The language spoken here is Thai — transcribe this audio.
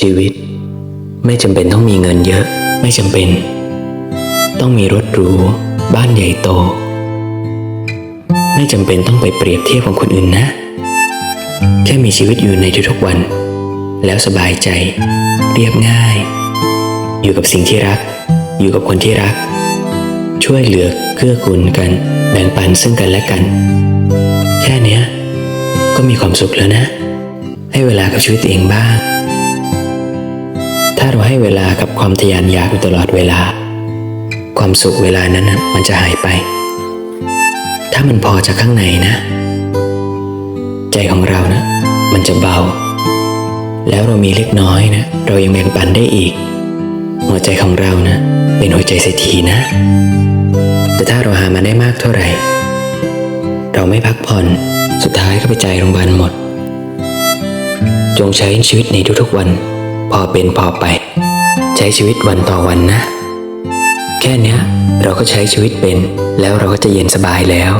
ชีวิต ไม่จำเป็นต้องมีเงินเยอะ ไม่จำเป็น ต้องมีรถหรูบ้านใหญ่โต ไม่จำเป็นต้องไปเปรียบเทียบกับคนอื่นนะ แค่มีชีวิตอยู่ในทุกๆวัน แล้วสบายใจ เรียบง่าย อยู่กับสิ่งที่รัก อยู่กับคนที่รัก ช่วยเหลือเกื้อกูลกัน แบ่งปันซึ่งกันและกัน แค่เนี้ยก็มีความสุขแล้วนะ ให้เวลากับชีวิตตัวเองบ้าง ถ้าเราให้เวลากับความทะยานอยากอยู่ตลอดเวลา ความสุขเวลานั้นนะมันจะหายไป ถ้ามันพอจากข้างในนะ ใจของเรานะ มันจะเบา แล้วเรามีเล็กน้อยนะ เรายังแบ่งปันได้อีก หัวใจของเรานะ เป็นหัวใจเศรษฐีนะ แต่ถ้าเราหามาได้มากเท่าไหร่ เราไม่พักผ่อนสุดท้ายก็ไปใจโรงพยาบาลหมด จงใช้ชีวิตในทุกๆวัน พอเป็นพอไป ใช้ชีวิตวันต่อวันนะ แค่เนี้ยเราก็ใช้ชีวิตเป็น แล้วเราก็จะเย็นสบายแล้ว